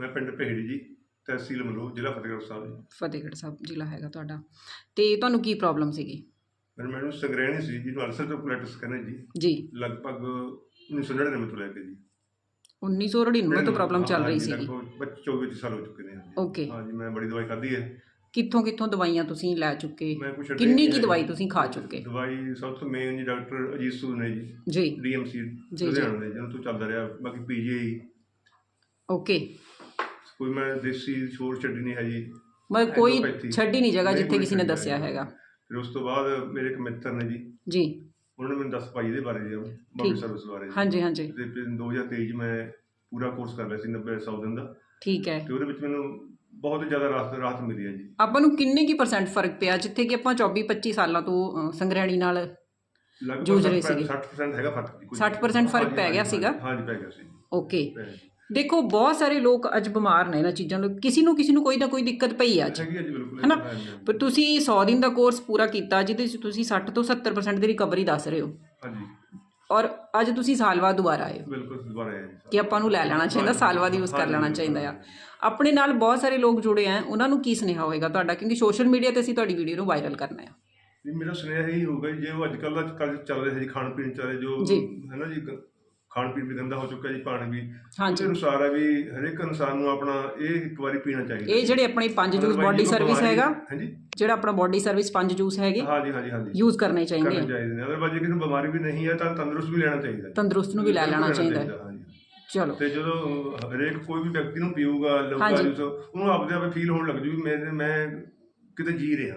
ਮੈਂ ਪਿੰਡ ਪਹੇੜੀ ਜੀ ਤਹਿਸੀਲ ਮਲੂ ਜ਼ਿਲ੍ਹਾ ਫਤਿਹਗੜ੍ਹ ਸਾਹਿਬ ਜੀ। ਫਤਿਹਗੜ੍ਹ ਸਾਹਿਬ ਜ਼ਿਲ੍ਹਾ ਹੈਗਾ ਤੁਹਾਡਾ। ਤੇ ਤੁਹਾਨੂੰ ਕੀ ਪ੍ਰੋਬਲਮ ਸੀਗੀ? ਮੈਨੂੰ ਮੈਨੂੰ ਸੰਗ੍ਰਹਿਣੀ ਸੀ ਜਿਹਨੂੰ ਅਲਸਰ ਤੋਂ ਕੋਲੈਟਸ ਕਹਿੰਦੇ ਜੀ। ਜੀ। ਲਗਭਗ 1999 ਤੋਂ ਲੈ ਕੇ ਜੀ। 1999 ਤੋਂ ਪ੍ਰੋਬਲਮ ਚੱਲ ਰਹੀ ਸੀਗੀ। ਲਗਭਗ 24 25 ਸਾਲ ਹੋ ਚੁੱਕੇ ਨੇ। ਓਕੇ ਹਾਂਜੀ ਮੈਂ ਬੜੀ ਦਵਾਈ ਖਾਧੀ ਹੈ। ਕਿੱਥੋਂ ਕਿੱਥੋਂ ਦਵਾਈਆਂ ਤੁਸੀਂ ਲੈ ਚੁੱਕੇ? ਕਿੰਨੀ ਕੀ ਦਵਾਈ ਤੁਸੀਂ ਖਾ ਚੁੱਕੇ? ਦਵਾਈ ਸਭ ਤੋਂ ਮੇਨ ਜੀ ਡਾਕਟਰ ਅਜੀਤ ਸੂਦ ਨੇ ਜੀ। ਜੀ। ਡੀਐਮਸੀ ਜੀ। ਲੁਧਿਆਣਾ ਦੇ ਜਿਹਨਾਂ ਤੋਂ ਚੱਲਦਾ ਰਿਹਾ ਬਾਕੀ ਪੀਜੀਆਈ ਓਕੇ ਕੋਈ ਮੈਂ ਦੇਸੀ ਛੋੜ ਛੱਡੀ ਨਹੀਂ ਹੈ ਜੀ ਮਤਲਬ ਕੋਈ Allopathy। ਛੱਡੀ ਨਹੀਂ ਜਗ੍ਹਾ ਨਹੀਂ ਜਿੱਥੇ ਕੋਈ ਕਿਸੇ ਨੇ ਦੱਸਿਆ। ਹੈਗਾ ਫਿਰ ਉਸ ਤੋਂ ਬਾਅਦ ਮੇਰੇ ਇੱਕ ਮਿੱਤਰ ਨੇ ਜੀ ਜੀ ਉਹਨਾਂ ਨੇ ਮੈਨੂੰ ਦੱਸ ਪਾਈ ਇਹਦੇ ਬਾਰੇ ਜੀ ਬਾਡੀ ਸਰਵਿਸ ਬਾਰੇ ਜੀ। ਹਾਂਜੀ ਹਾਂਜੀ ਤੇ ਫਿਰ 2023 'ਚ ਮੈਂ ਪੂਰਾ ਕੋਰਸ ਕਰ ਲਿਆ ਸੀ 90 100 ਦਿਨ ਦਾ ਠੀਕ ਹੈ ਤੇ ਉਹਦੇ ਵਿੱਚ ਮੈਨੂੰ ਬਹੁਤ ਜ਼ਿਆਦਾ ਰਾਹਤ ਰਾਹਤ ਮਿਲੀ ਹੈ ਜੀ ਆਪਾਂ ਨੂੰ ਕਿੰਨੇ ਕੀ ਪਰਸੈਂਟ ਫ਼ਰਕ ਪਿਆ ਜਿੱਥੇ ਕਿ ਆਪਾਂ 24 25 ਸਾਲਾਂ ਤੋਂ ਅ, ਸੰਗ੍ਰਹਿਣੀ ਨਾਲ ਲਗਭਗ ਜੂਝ ਰਹੇ 60% ਸੀਗੇ। 60% ਹੈਗਾ ਫ਼ਰਕ ਜੀ, ਕੋਈ- 60% ਫ਼ਰਕ ਹਾਂਜੀ, ਪੈ ਗਿਆ ਹਾਂਜੀ, ਸੀਗਾ? ਹਾਂਜੀ ਪੈ ਗਿਆ ਸੀ ਓਕੇ ਪੈ ਗਿਆ ਜੀ। ਦੇਖੋ ਬਹੁਤ ਸਾਰੇ ਲੋਕ ਅੱਜ ਬਿਮਾਰ ਨੇ ਇਹਨਾਂ ਚੀਜ਼ਾਂ ਤੋਂ। ਕਿਸੇ ਨੂੰ ਕਿਸੇ ਨੂੰ ਕੋਈ ਨਾ ਕੋਈ ਦਿੱਕਤ ਪਈ ਆ ਅੱਜ। ਹੈਗੀ ਹੈ ਜੀ ਬਿਲਕੁਲ। ਹਨਾ? ਹਾਂਜੀ, ਹਾਂਜੀ। ਪਰ ਤੁਸੀਂ 100 ਦਿਨ ਦਾ ਕੋਰਸ ਪੂਰਾ ਕੀਤਾ ਜਿਹਦੇ ਵਿੱਚ ਤੁਸੀਂ 60 ਤੋਂ 70% ਦੀ ਰਿਕਵਰੀ ਦੱਸ ਰਹੇ ਹੋ। ਹਾਂਜੀ। ਔਰ ਅੱਜ ਤੁਸੀਂ ਸਾਲ ਬਾਅਦ ਦੁਬਾਰਾ ਆਏ ਹੋ। ਬਿਲਕੁਲ ਦੁਬਾਰਾ ਜੀ ਕਿ ਆਪਾਂ ਨੂੰ ਲੈ ਲੈਣਾ ਚਾਹੀਦਾ ਸਾਲ ਬਾਅਦ ਯੂਜ਼ ਕਰ ਲੈਣਾ ਚਾਹੀਦਾ ਆ। ਆਪਣੇ ਨਾਲ ਬਹੁਤ ਸਾਰੇ ਲੋਕ ਜੁੜੇ ਆ ਉਹਨਾਂ ਨੂੰ ਕੀ ਸੁਨੇਹਾ ਹੋਏਗਾ ਤੁਹਾਡਾ? ਕਿਉਂਕਿ ਸੋਸ਼ਲ ਮੀਡੀਆ ਤੇ ਅਸੀਂ ਤੁਹਾਡੀ ਵੀਡੀਓ ਨੂੰ ਵਾਇਰਲ ਕਰਨਾ ਆ। ਜੀ ਮੇਰਾ ਸੁਨੇਹਾ ਇਹੀ ਹੋਊਗਾ ਜੀ, ਜੇ ਉਹ ਅੱਜ ਕੱਲ੍ਹ ਦਾ ਚੱਲ ਰਿਹਾ ਜੀ ਖਾਣ ਪੀਣ ਚੱਲ ਰਿਹਾ ਜੋ ਜੀ। ਹੈ ਨਾ ਜੀ ਗ- ਖਾਣ ਪੀਣ ਵੀ ਗੰਦਾ ਹੋ ਚੁੱਕਾ ਜੀ ਪਾਣੀ ਵੀ। ਉਹਦੇ ਹਾਂਜੀ ਅਨੁਸਾਰ ਹੈ ਵੀ ਹਰੇਕ ਇਨਸਾਨ ਨੂੰ ਆਪਣਾ ਇਹ ਇੱਕ ਵਾਰੀ ਪੀਣਾ ਚਾਹੀਦਾ ਇਹ ਜਿਹੜੇ ਆਪਣੇ ਪੰਜ ਜੂਸ Otherwise ਬਾਡੀ ਸਰਵਿਸ ਬਿਮਾਰੀ- ਹੈਗਾ ਹਾਂਜੀ। ਜਿਹੜਾ ਆਪਣਾ ਬਾਡੀ ਸਰਵਿਸ ਪੰਜ ਜੂਸ ਹੈਗੇ ਹਾਂਜੀ ਹਾਂਜੀ ਹਾਂਜੀ। ਯੂਜ਼ ਕਰਨੇ ਚਾਹੀਦੇ ਕਰਨੇ ਆ। ਚਾਹੀਦੇ ਨੇ। ਜੇ ਕਿਸੇ ਨੂੰ ਬਿਮਾਰੀ ਵੀ ਨਹੀਂ ਹੈ ਤਾਂ ਤੰਦਰੁਸਤ ਵੀ ਲੈਣਾ ਚਾਹੀਦਾ। ਤੰਦਰੁਸਤ ਨੂੰ ਵੀ ਲੈ ਲੈਣਾ ਚਾਹੀਦਾ। ਹੈ ਹਾਂਜੀ। ਚਲੋ। ਤੇ ਜਦੋਂ ਹਰੇਕ ਕੋਈ ਵੀ ਵਿਅਕਤੀ ਨੂੰ ਪੀਊਗਾ ਲਊਗਾ ਹਾਂਜੀ। ਜੂਸ ਉਹਨੂੰ ਆਪਦੇ ਆਪੇ ਫੀਲ ਹੋਣ ਲੱਗ ਜੂ ਵੀ ਮੈਂ ਮੈਂ ਕਿਤੇ ਜੀ ਰਿਹਾ।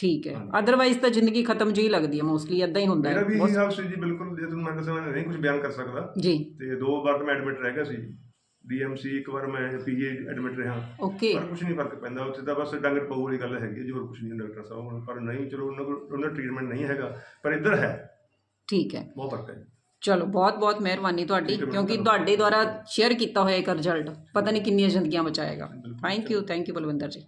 ਠੀਕ ਹੈ। ਅਦਰਵਾਈਜ਼ ਤਾਂ ਜ਼ਿੰਦਗੀ ਖਤਮ ਜਿਹੀ ਲੱਗਦੀ ਹੈ ਮੋਸਟਲੀ ਇਦਾਂ ਹੀ ਹੁੰਦਾ ਮੇਰਾ ਹੈ ਵੀ ਇਹੀ ਹਾਲ ਸੀ ਜੀ ਬਿਲਕੁਲ ਜੇ ਤੁਹਾਨੂੰ ਮੈਂ ਦੱਸਾਂ ਮੈਂ ਨਹੀਂ ਕੁਝ ਬਿਆਨ ਕਰ ਸਕਦਾ। ਜੀ। ਤੇ ਦੋ ਵਾਰ ਤਾਂ ਮੈਂ ਐਡਮਿਟ ਰਹਿ ਗਿਆ ਸੀ। ਡੀਐਮਸੀ ਇੱਕ ਵਾਰ ਮੈਂ ਪੀਜੀ ਐਡਮਿਟ ਰਿਹਾ। ਓਕੇ ਪਰ ਕੁਝ ਨਹੀਂ ਫ਼ਰਕ ਪੈਂਦਾ ਉੱਥੇ ਤਾਂ ਬਸ ਡੰਗਰ ਪਊ ਵਾਲੀ ਗੱਲ ਹੈਗੀ ਜੀ ਹੋਰ ਕੁਝ ਨਹੀਂ ਡਾਕਟਰ ਸਾਹਿਬ ਹੁਣ। ਪਰ ਨਹੀਂ ਚਲੋ ਉਹਨਾਂ ਕੋਲ ਉਹਨਾਂ ਦਾ ਟ੍ਰੀਟਮੈਂਟ ਨਹੀਂ ਹੈਗਾ ਪਰ ਇੱਧਰ ਹੈ। ਠੀਕ ਹੈ। ਬਹੁਤ ਫ਼ਰਕ ਹੈ ਚਲੋ ਬਹੁਤ ਬਹੁਤ ਮਿਹਰਬਾਨੀ ਤੁਹਾਡੀ ਠੀਕ ਹੈ, ਕਿਉਂਕਿ। ਤੁਹਾਡੇ ਦੁਆਰਾ ਸ਼ੇਅਰ ਕੀਤਾ ਹੋਇਆ ਇੱਕ ਰਿਜ਼ਲਟ ਪਤਾ ਨਹੀਂ ਕਿੰਨੀਆਂ ਜ਼ਿੰਦਗੀਆਂ ਬਚਾਏਗਾ। ਬਿਲਕੁਲ। Thank you thank you Balwinder ji.